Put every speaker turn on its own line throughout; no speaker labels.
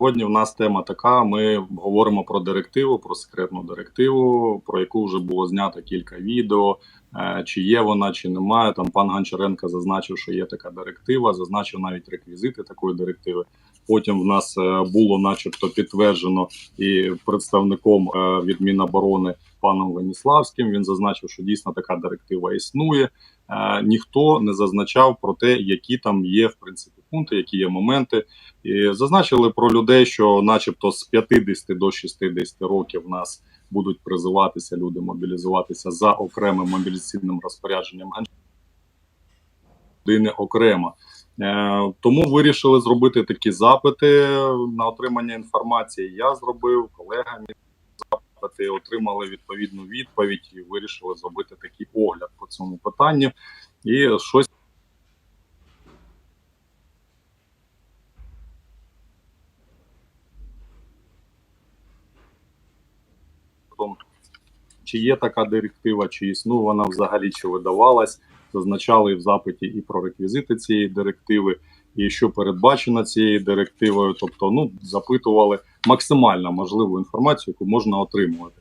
Сьогодні в нас тема така: ми говоримо про директиву, про секретну директиву, про яку вже було знято кілька відео. Е, Чи є вона, чи немає. Там пан Гончаренко зазначив, що є така директива, зазначив навіть реквізити такої директиви. Потім в нас е, було, начебто, підтверджено і представником е, від Міноборони паном Веніславським. Він зазначив, що дійсно така директива існує. Ніхто не зазначав про те, які там є в принципі пункти, які є моменти. І зазначили про людей, що, начебто, з 50 до 60 років в нас будуть призиватися люди, мобілізуватися за окремим мобілізаційним розпорядженням людини окремо. Е, Тому вирішили зробити такі запити на отримання інформації. Я зробив, колега мій запити, отримали відповідну відповідь і вирішили зробити такий огляд по цьому питанню. І щось тому, чи є така директива, чи існує вона взагалі, чи видавалась. Зазначали в запиті і про реквізити цієї директиви, і що передбачено цією директивою. Тобто, ну запитували максимально можливу інформацію, яку можна отримувати.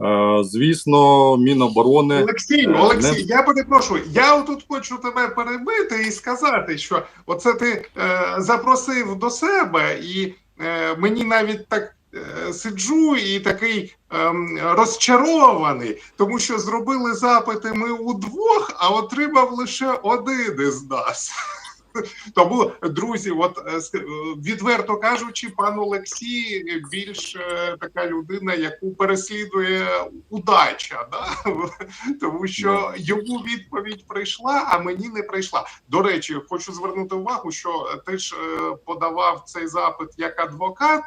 Е, звісно, Міноборони
Олексій,
Е,
Олексій,
не-
я перепрошую. Я тут хочу тебе перебити і сказати, що оце ти е, запросив до себе, і е, мені навіть так сиджу і такий ем, розчарований, тому що зробили запити ми удвох, а отримав лише один із нас. Тому, друзі, от е, е, відверто кажучи, пан Олексій більш е, така людина, яку переслідує удача, да? тому що йому відповідь прийшла, а мені не прийшла. До речі, хочу звернути увагу, що ти ж е, подавав цей запит як адвокат,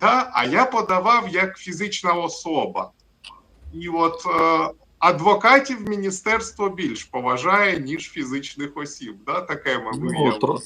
да? а я подавав як фізична особа. І от е, адвокатів міністерство більш поважає, ніж фізичних осіб. Да? Таке мабуть.
Ну.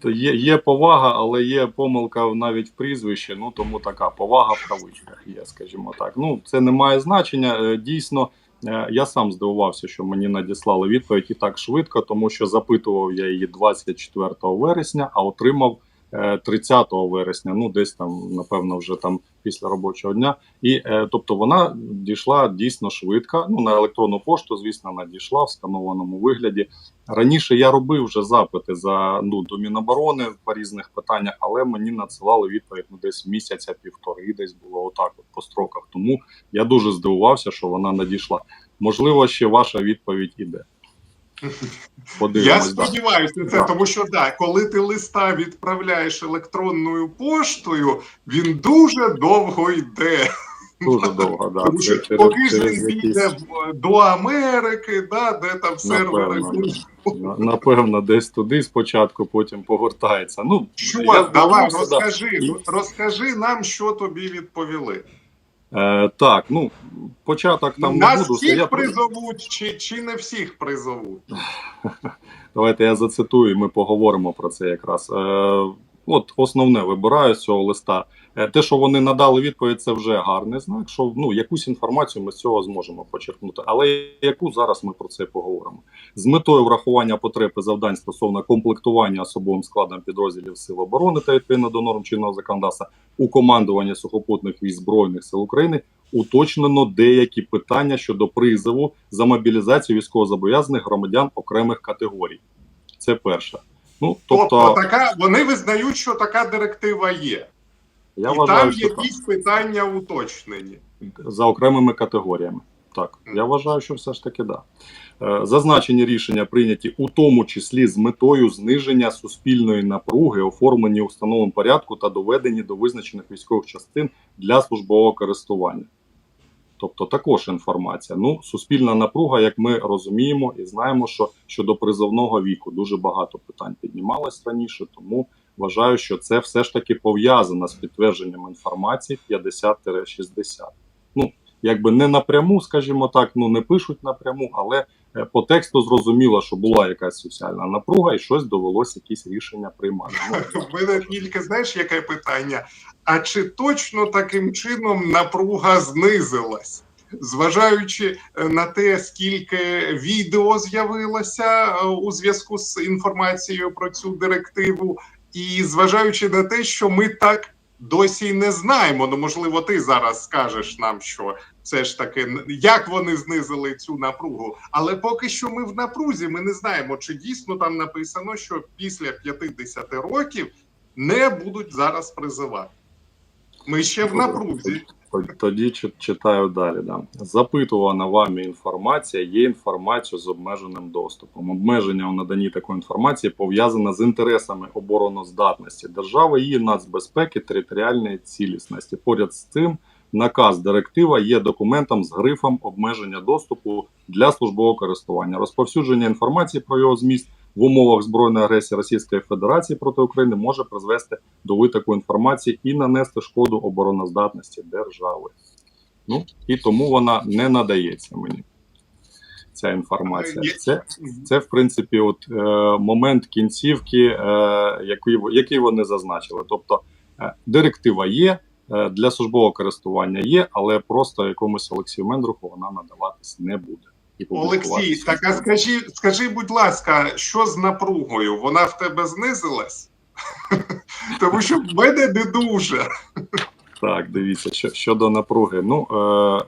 То є, є повага, але є помилка навіть в прізвищі. Ну тому така повага в кавичках є, скажімо так. Ну це не має значення. Е, Дійсно, е, я сам здивувався, що мені надіслали відповідь і так швидко, тому що запитував я її 24 вересня, а отримав 30 вересня. Ну десь там, напевно, вже там після робочого дня. І е, тобто вона дійшла дійсно швидко. Ну на електронну пошту, звісно, надійшла в сканованому вигляді. Раніше я робив вже запити за ну до Міноборони по різних питаннях, але мені надсилали відповідь ну десь місяця півтори, десь було отак, от по строках. Тому я дуже здивувався, що вона надійшла. Можливо, ще ваша відповідь іде.
Я
Подивимось. да.
сподіваюся це, тому що да, коли ти листа відправляєш електронною поштою, він дуже довго йде.
Дуже довго, да.
Тому що поки ж він піде до Америки, да, де там сервери.
Напевно, Напевно, десь туди спочатку, потім повертається. Ну
Що
я
давай
да.
розкажи, розкажи нам, що тобі відповіли.
Е, так, ну початок там не буду.
всіх
я
призовуть, чи, чи не всіх призовуть?
Давайте я зацитую, і ми поговоримо про це якраз. Е, от основне вибираю з цього листа. Е, те, що вони надали відповідь, це вже гарний знак. Що ну якусь інформацію ми з цього зможемо почерпнути. Але яку зараз ми про це поговоримо з метою врахування потреб і завдань стосовно комплектування особовим складом підрозділів сил оборони та відповідно до норм чинного законодавства у командуванні сухопутних військ збройних сил України. Уточнено деякі питання щодо призову за мобілізацію військовозобов'язаних громадян окремих категорій. Це перше. Ну
Тобто,
тобто,
така, вони визнають, що така директива є.
я
і
вважаю,
там
що так.
якісь питання уточнені.
за окремими категоріями. Так, я вважаю, що все ж таки да. Е, Зазначені рішення прийняті у тому числі з метою зниження суспільної напруги, оформлені у встановленому порядку та доведені до визначених військових частин для службового користування. Тобто також інформація. Ну, суспільна напруга, як ми розуміємо і знаємо, що щодо призовного віку дуже багато питань піднімалось раніше, тому вважаю, що це все ж таки пов'язано з підтвердженням інформації 50-60. Ну, якби не напряму, скажімо так, ну не пишуть напряму, але по тексту зрозуміло, що була якась соціальна напруга, і щось довелося якісь рішення приймати. Ну,
В мене тільки знаєш, яке питання? А чи точно таким чином напруга знизилась? Зважаючи е, на те, скільки відео з'явилося е, у зв'язку з інформацією про цю директиву, і зважаючи на те, що ми так досі не знаємо. Ну можливо, ти зараз скажеш нам, що все ж таки як вони знизили цю напругу. Але поки що ми в напрузі. Ми не знаємо, чи дійсно там написано, що після 50 років не будуть зараз призивати. Ми ще в напрузі.
Тоді чи- читаю далі. Да. Запитувана вами інформація є інформацією з обмеженим доступом. Обмеження у наданні такої інформації пов'язане з інтересами обороноздатності держави, її нацбезпеки, територіальної цілісності. Поряд з цим наказ директива є документом з грифом обмеження доступу для службового користування. Розповсюдження інформації про його зміст в умовах збройної агресії Російської Федерації проти України може призвести до витоку інформації і нанести шкоду обороноздатності держави. Ну і тому вона не надається мені. Ця інформація. Це, це в принципі, от е, момент кінцівки, е, який, який вони зазначили. Тобто е, директива є для службового користування є, але просто якомусь Олексію Мендруху вона надаватись не буде. І
Олексій, так а скажи, скажи, будь ласка, що з напругою? Вона в тебе знизилась? Тому що в мене не дуже.
Так, дивіться, що, щодо напруги. Ну, е,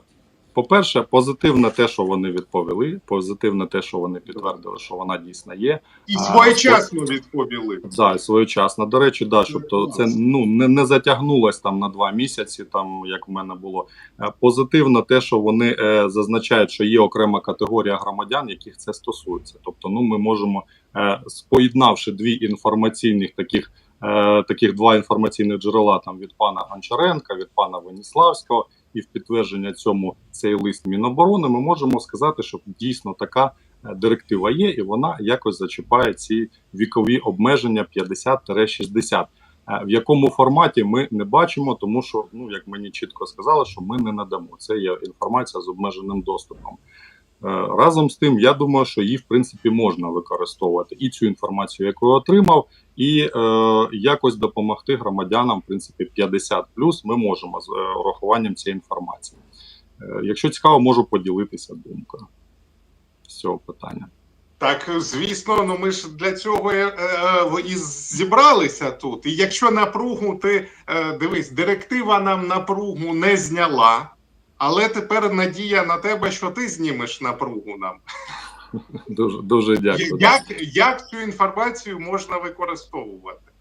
по-перше, позитивне те, що вони відповіли. Позитивне те, що вони підтвердили, що вона дійсно є.
І своєчасно відповіли.
Да, своєчасно. До речі, да, щоб то це ну не, не затягнулось там на два місяці, там як в мене було. Е, Позитивно те, що вони е, зазначають, що є окрема категорія громадян, яких це стосується. Тобто, ну ми можемо, е, споєднавши дві інформаційних таких. е, Таких два інформаційних джерела там від пана Гончаренка, від пана Веніславського, і в підтвердження цьому цей лист Міноборони, ми можемо сказати, що дійсно така е, директива є, і вона якось зачіпає ці вікові обмеження 50-60. Е, В якому форматі ми не бачимо, тому що, ну як мені чітко сказали, що ми не надамо. Це є інформація з обмеженим доступом. Е, Разом з тим, я думаю, що її в принципі можна використовувати і цю інформацію, яку я отримав, і е, якось допомогти громадянам, в принципі, 50 плюс. ми можемо з е, урахуванням цієї інформації. Е, якщо цікаво, можу поділитися думкою цього питання.
Так, звісно, ну ми ж для цього е, е, і зібралися тут. І якщо напругу ти е, дивись, директива нам напругу не зняла, але тепер надія на тебе, що ти знімеш напругу нам.
Дуже дуже дякую.
Як, як цю інформацію можна використовувати?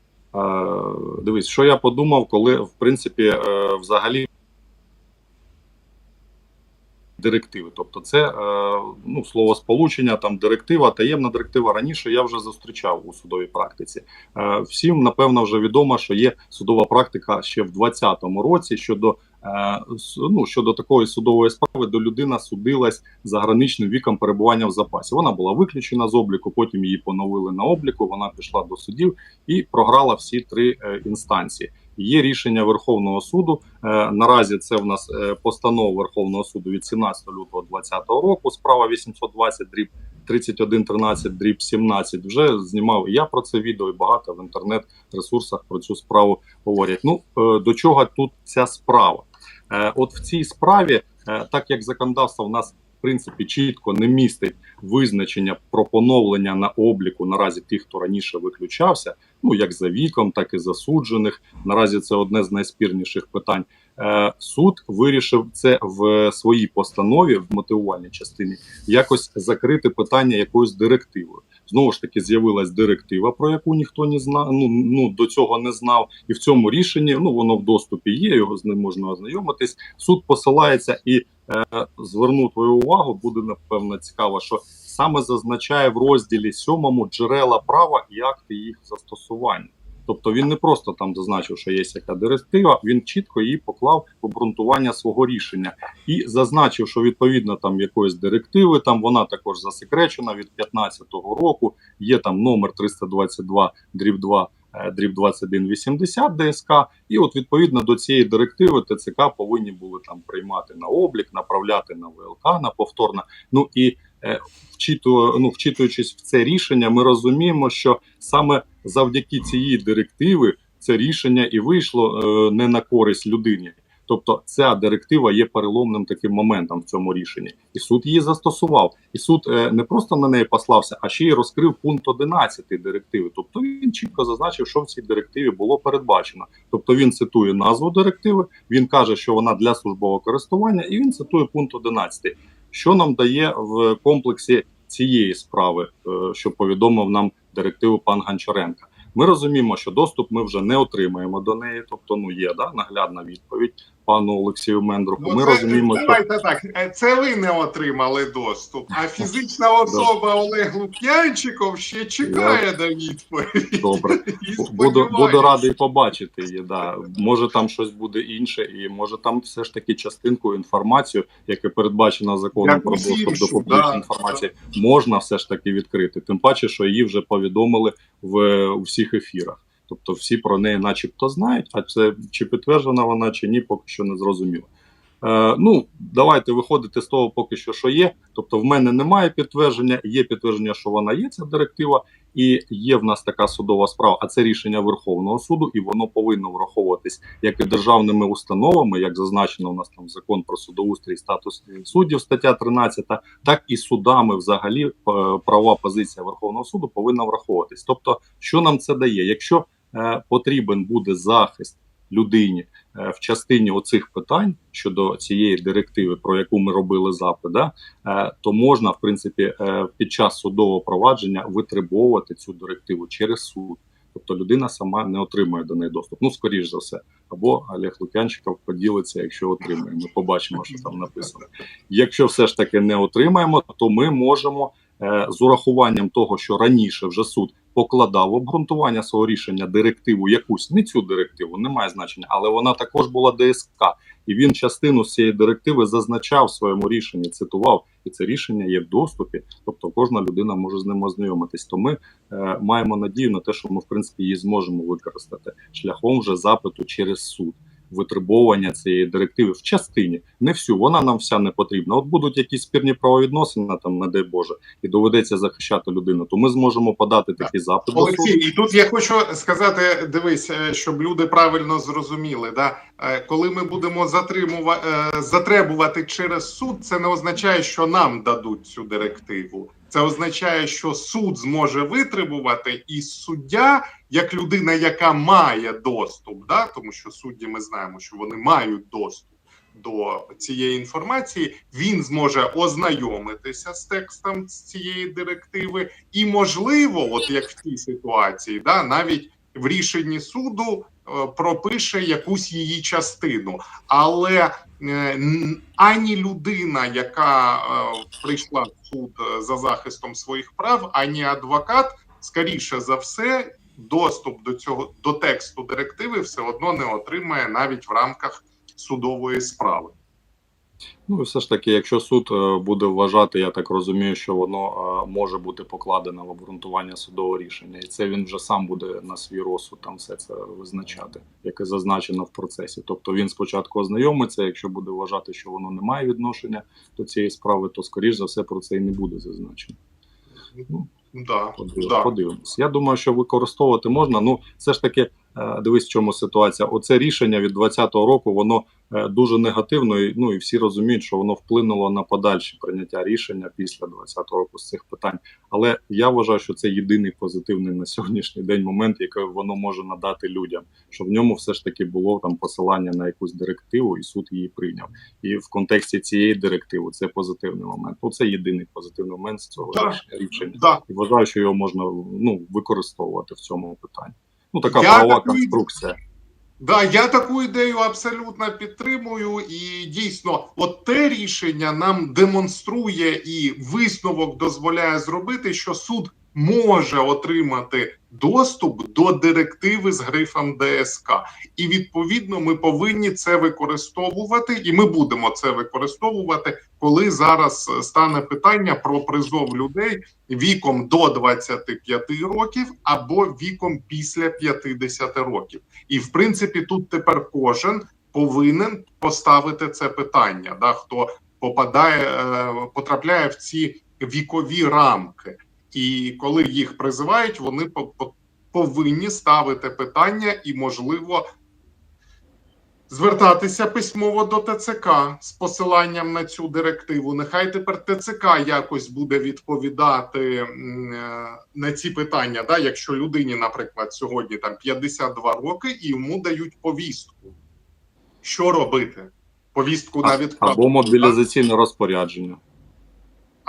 Дивись, що я подумав, коли в принципі е, взагалі директиви. Тобто, це е, ну, слово сполучення, там директива, таємна директива. Раніше я вже зустрічав у судовій практиці. Е, Всім напевно вже відомо, що є судова практика ще в 2020 році щодо. Е, Ну, щодо такої судової справи, де людина судилась за граничним віком перебування в запасі. Вона була виключена з обліку, потім її поновили на обліку. Вона пішла до судів і програла всі три е, інстанції. Є рішення Верховного суду. Е, наразі це в нас постанова Верховного суду від 17 лютого 2020 року. Справа 820 дріб 3113 дріб 17. Вже знімав я про це відео, і багато в інтернет-ресурсах про цю справу говорять. Ну до чого тут ця справа? Е, от в цій справі, е, так як законодавство в нас принципі чітко не містить визначення про поновлення на обліку наразі тих, хто раніше виключався, ну як за віком, так і засуджених. Наразі це одне з найспірніших питань. Е, Суд вирішив це в своїй постанові в мотивувальній частині якось закрити питання якоюсь директивою. Знову ж таки, з'явилась директива, про яку ніхто не знав. Ну ну до цього не знав, і в цьому рішенні ну воно в доступі є. Його з ним можна ознайомитись. Суд посилається і зверну твою увагу. Буде напевно цікаво, що саме зазначає в розділі сьомому джерела права і акти їх застосування. Тобто він не просто там зазначив, що є яка директива, він чітко її поклав в обґрунтування свого рішення і зазначив, що відповідно там якоїсь директиви, там вона також засекречена від 15-го року. Є там номер 322 дріб 2 е, дріб 2180 ДСК, і от відповідно до цієї директиви ТЦК повинні були там приймати на облік, направляти на ВЛК на повторно. Ну і е, вчиту, ну, вчитуючись в це рішення, ми розуміємо, що саме завдяки цієї директиви це рішення і вийшло е, не на користь людині. Тобто, ця директива є переломним таким моментом в цьому рішенні, і суд її застосував. І суд е, не просто на неї послався, а ще й розкрив пункт 11 директиви. Тобто він чітко зазначив, що в цій директиві було передбачено. Тобто він цитує назву директиви, він каже, що вона для службового користування, і він цитує пункт 11. Що нам дає в комплексі цієї справи, е, що повідомив нам директиву пан Гончаренко? Ми розуміємо, що доступ ми вже не отримаємо до неї, тобто ну є да наглядна відповідь пану Олексію Мендруху.
Ну,
Ми
це-
розуміємо, що
так. е, Це ви не отримали доступ, а фізична особа Олег Лук'янчиков ще чекає на відповідь.
добре. Буду, буду радий побачити її. Да. Може там щось буде інше, і може там все ж таки частинку інформацію, яке передбачено законом про
Якусь
доступ
іншу,
до публічної
да,
інформації, можна все ж таки відкрити. Тим паче, що її вже повідомили в у всіх ефірах. Тобто всі про неї, начебто, знають, а це чи підтверджена вона, чи ні, поки що не зрозуміло. Е, ну, давайте виходити з того, поки що, що є. Тобто, в мене немає підтвердження, є підтвердження, що вона є, ця директива, і є в нас така судова справа, а це рішення Верховного суду, і воно повинно враховуватись як і державними установами, як зазначено у нас там закон про судоустрій, статус суддів, стаття 13, так і судами взагалі е, правова позиція Верховного суду повинна враховуватись. Тобто, що нам це дає? Якщо потрібен буде захист людині е, в частині оцих питань щодо цієї директиви, про яку ми робили запит, да, е, то можна в принципі е, під час судового провадження витребовувати цю директиву через суд. Тобто людина сама не отримує до неї доступ. Ну, скоріш за все, або Олег Лук'янчиков поділиться, якщо отримає. Ми побачимо, що там написано. Якщо все ж таки не отримаємо, то ми можемо е, з урахуванням того, що раніше вже суд покладав обґрунтування свого рішення директиву, якусь не цю директиву, немає значення, але вона також була ДСК, і він частину цієї директиви зазначав в своєму рішенні, цитував, і це рішення є в доступі. Тобто кожна людина може з ним ознайомитись. То ми е, маємо надію на те, що ми в принципі її зможемо використати шляхом вже запиту через суд. Витребовування цієї директиви в частині, не всю, вона нам вся не потрібна. От будуть якісь спірні правовідносини, там, не дай Боже, і доведеться захищати людину, то ми зможемо подати такий запит до.
Олексій, і тут я хочу сказати: дивись, е, щоб люди правильно зрозуміли. Да? Е, Коли ми будемо затримувати затребувати через суд, це не означає, що нам дадуть цю директиву. Це означає, що суд зможе витребувати, і суддя, як людина, яка має доступ, да? тому що судді ми знаємо, що вони мають доступ до цієї інформації, він зможе ознайомитися з текстом з цієї директиви, і можливо, от як в цій ситуації, да, навіть в рішенні суду е, пропише якусь її частину, але е, ані людина, яка е, прийшла в суд за захистом своїх прав, ані адвокат, скоріше за все, доступ до цього до тексту директиви все одно не отримає навіть в рамках судової справи.
Ну все ж таки, якщо суд е, буде вважати, я так розумію, що воно е, може бути покладено в обґрунтування судового рішення, і це він вже сам буде на свій розсуд там все це визначати, яке зазначено в процесі. Тобто він спочатку ознайомиться. Якщо буде вважати, що воно не має відношення до цієї справи, то скоріш за все про це і не буде зазначено.
Да,
Подивимось.
да.
подивимось. Я думаю, що використовувати можна. Ну, все ж таки, дивись, в чому ситуація. Оце рішення від 2020 року, воно е, дуже негативно, і, ну і всі розуміють, що воно вплинуло на подальше прийняття рішення після 2020 року з цих питань. Але я вважаю, що це єдиний позитивний на сьогоднішній день момент, який воно може надати людям, що в ньому все ж таки було там посилання на якусь директиву, і суд її прийняв. І в контексті цієї директиви це позитивний момент. Оце єдиний позитивний момент з цього
Так.
рішення.
Да.
І вважаю, що його можна ну, використовувати в цьому питанні. Ну, така
Я
правова
таку...
конструкція.
Да, я таку ідею абсолютно підтримую, і дійсно, от те рішення нам демонструє і висновок дозволяє зробити, що суд може отримати доступ до директиви з грифом ДСК, і відповідно ми повинні це використовувати, і ми будемо це використовувати, коли зараз е, стане питання про призов людей віком до 25 років або віком після 50 років. І в принципі, тут тепер кожен повинен поставити це питання, да, хто попадає, е, потрапляє в ці вікові рамки. І коли їх призивають, вони по- по- повинні ставити питання і, можливо, звертатися письмово до ТЦК з посиланням на цю директиву. Нехай тепер ТЦК якось буде відповідати е, на ці питання. Да? Якщо людині, наприклад, сьогодні там 52 роки і йому дають повістку. Що робити? Повістку на відправку
Або мобілізаційне розпорядження.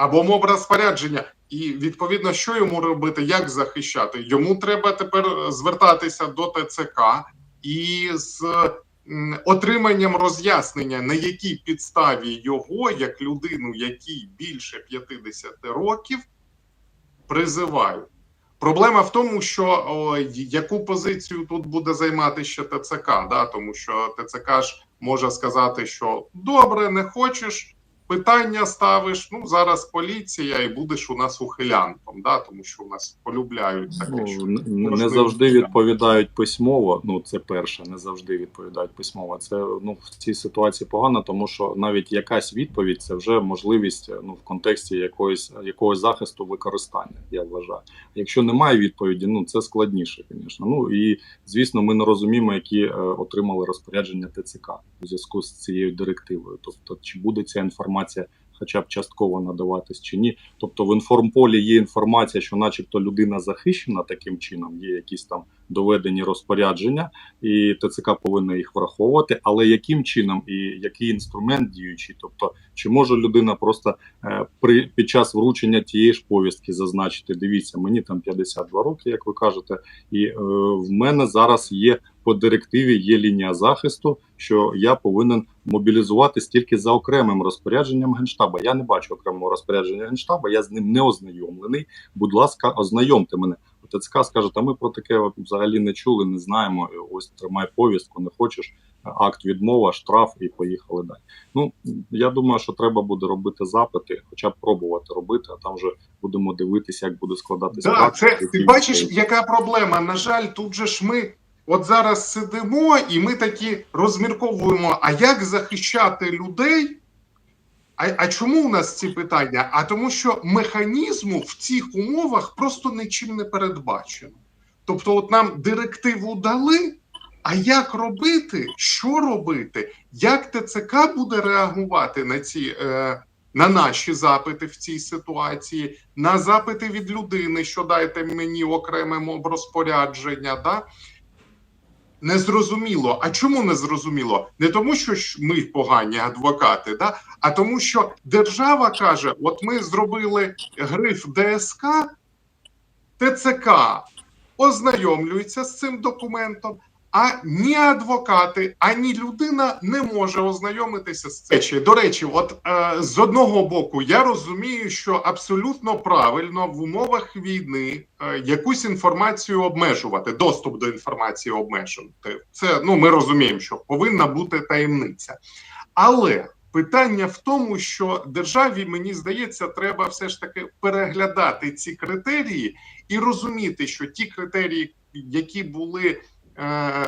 Або мов розпорядження. І відповідно, що йому робити, як захищати? Йому треба тепер звертатися до ТЦК і з отриманням роз'яснення, на якій підставі його, як людину, якій більше 50 років, призивають. Проблема в тому, що о, яку позицію тут буде займати ще ТЦК, да? тому що ТЦК ж може сказати, що добре, не хочеш, питання ставиш. Ну зараз поліція, і будеш у нас ухилянтом, да? тому що у нас полюбляють таке. що
Ну, н- не завжди
так.
відповідають письмово. Ну це перше, не завжди відповідають письмово. Це ну в цій ситуації погано, тому що навіть якась відповідь це вже можливість ну в контексті якоїсь якогось захисту використання. Я вважаю. Якщо немає відповіді, ну це складніше, звісно. Ну і звісно, ми не розуміємо, які е, отримали розпорядження ТЦК у зв'язку з цією директивою. Тобто, чи буде ця інформація. Хоча б частково надаватись чи ні, тобто в інформполі є інформація, що, начебто, людина захищена таким чином, є якісь там доведені розпорядження, і ТЦК повинна їх враховувати. Але яким чином і який інструмент діючий? Тобто, чи може людина просто е, при під час вручення тієї ж повістки зазначити: дивіться, мені там 52 роки, як ви кажете, і е, в мене зараз є по директиві є лінія захисту, що я повинен мобілізуватись тільки за окремим розпорядженням генштаба. Я не бачу окремого розпорядження генштаба, я з ним не ознайомлений. Будь ласка, ознайомте мене. ТЦК скаже, та ми про таке взагалі не чули, не знаємо. Ось тримай повістку, не хочеш. Акт відмова, штраф і поїхали далі. Ну я думаю, що треба буде робити запити, хоча б пробувати робити, а там вже будемо дивитися, як буде складатися.
Да, це ти бачиш, яка проблема? На жаль, тут же ж ми от зараз сидимо, і ми такі розмірковуємо, а як захищати людей? А, а чому у нас ці питання? А тому, що механізму в цих умовах просто нічим не передбачено. Тобто, от нам директиву дали. А як робити, що робити, як ТЦК буде реагувати на ці е, на наші запити в цій ситуації, на запити від людини, що дайте мені окреме мов розпорядження, да? Незрозуміло. А чому незрозуміло? Не тому, що ми погані адвокати, да? а тому, що держава каже: от ми зробили гриф ДСК, ТЦК ознайомлюється з цим документом. А ні адвокати, ані людина не може ознайомитися з цим. До речі, от е, з одного боку, я розумію, що абсолютно правильно в умовах війни е, якусь інформацію обмежувати, доступ до інформації обмежувати. Це ну ми розуміємо, що повинна бути таємниця. Але питання в тому, що державі, мені здається, треба все ж таки переглядати ці критерії і розуміти, що ті критерії, які були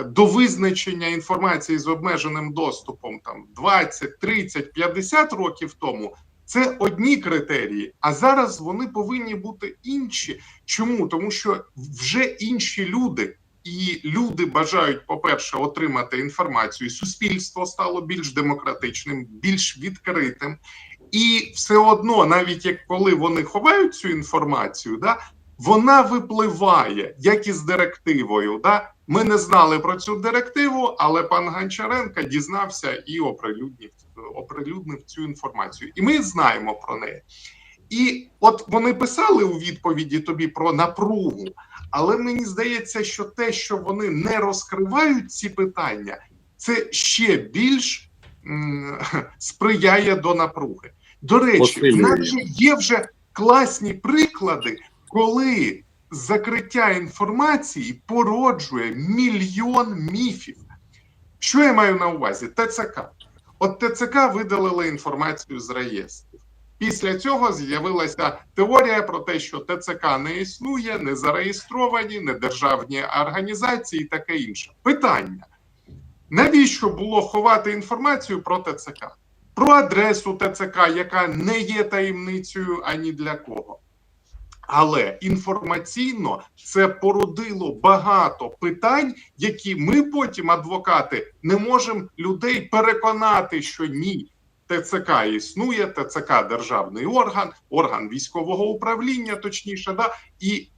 до визначення інформації з обмеженим доступом там 20, 30, 50 років тому. Це одні критерії, а зараз вони повинні бути інші. Чому? Тому що вже інші люди, і люди бажають, по-перше, отримати інформацію. Суспільство стало більш демократичним, більш відкритим, і все одно, навіть як коли вони ховають цю інформацію, да вона випливає, як і з директивою. Да? Ми не знали про цю директиву, але пан Гончаренко дізнався і оприлюднив, оприлюднив цю інформацію. І ми знаємо про неї. І от вони писали у відповіді тобі про напругу, але мені здається, що те, що вони не розкривають ці питання, це ще більш м, сприяє до напруги. До речі, в нас є вже класні приклади, коли закриття інформації породжує мільйон міфів. Що я маю на увазі? ТЦК. От ТЦК видалили інформацію з реєстрів. Після цього з'явилася теорія про те, що ТЦК не існує, не зареєстровані, не державні організації і таке інше. Питання: навіщо було ховати інформацію про ТЦК? Про адресу ТЦК, яка не є таємницею ані для кого. Але інформаційно це породило багато питань, які ми потім, адвокати, не можемо людей переконати, що ні. ТЦК існує, ТЦК державний орган, орган військового управління, точніше, да, і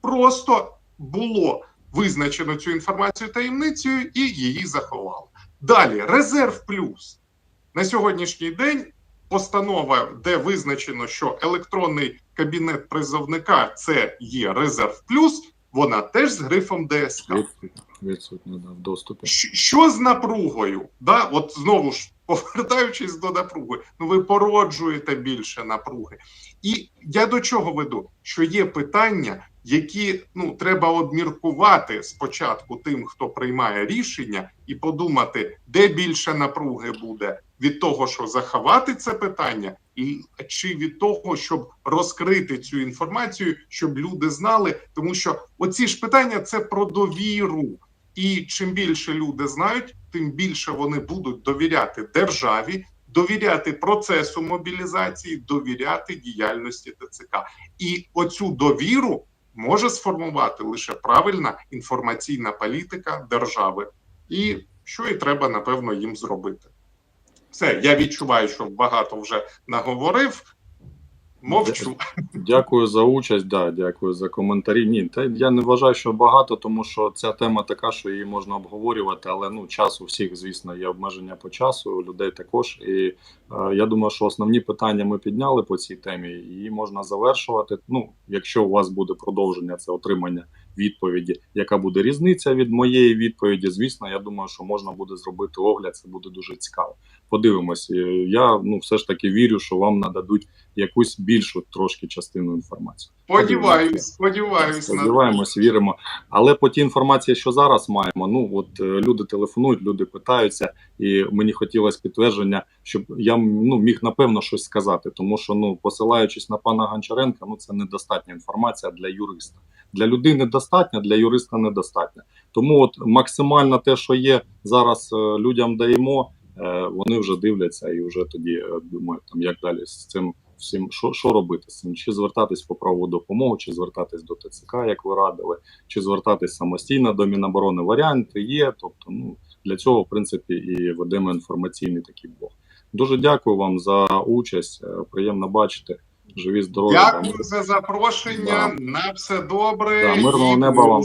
просто було визначено цю інформацію таємницею і її заховали. Далі резерв плюс на сьогоднішній день. Постанова, де визначено, що електронний кабінет призовника це є резерв плюс, вона теж з грифом ДСК.
Відсутня, да, в доступі.
Що з напругою? Да, от знову ж повертаючись до напруги, ну ви породжуєте більше напруги. І я до чого веду? Що є питання, які ну треба обміркувати спочатку тим, хто приймає рішення, і подумати, де більше напруги буде від того, що заховати це питання, і чи від того, щоб розкрити цю інформацію, щоб люди знали, тому що оці ж питання це про довіру. І чим більше люди знають, тим більше вони будуть довіряти державі, довіряти процесу мобілізації, довіряти діяльності ТЦК. І оцю довіру може сформувати лише правильна інформаційна політика держави. І що і треба, напевно, їм зробити. Все, я відчуваю, що багато вже наговорив. Мовчу.
Дякую за участь, да, дякую за коментарі. Ні, та я не вважаю, що багато, тому що ця тема така, що її можна обговорювати, але ну час у всіх, звісно, є обмеження по часу, у людей також. І е, я думаю, що основні питання ми підняли по цій темі, її можна завершувати. Ну, якщо у вас буде продовження, це отримання відповіді, яка буде різниця від моєї відповіді. Звісно, я думаю, що можна буде зробити огляд. Це буде дуже цікаво. Подивимось. Е, Я ну все ж таки вірю, що вам нададуть якусь більшу трошки частину інформації.
Сподіваюсь, сподіваюсь
Сподіваємось, віримо. Але по тій інформації, що зараз маємо, ну от е, люди телефонують, люди питаються, і мені хотілося підтвердження, щоб я ну міг напевно щось сказати, тому що ну посилаючись на пана Гончаренка, ну це недостатня інформація для юриста. Для людини достатня, для юриста недостатня. Тому от максимально те, що є зараз, е, людям даємо. Е, Вони вже дивляться і вже тоді е, думають, там як далі з цим всім, що, що робити з цим? Чи звертатись по правову допомогу, чи звертатись до ТЦК, як ви радили, чи звертатись самостійно до Міноборони. Варіанти є. Тобто, ну для цього, в принципі, і ведемо інформаційний такий блог. Дуже дякую вам за участь. е, Приємно бачити. Живі здорові.
Дякую за запрошення.
Да.
На все добре.
Да, мирного неба
вам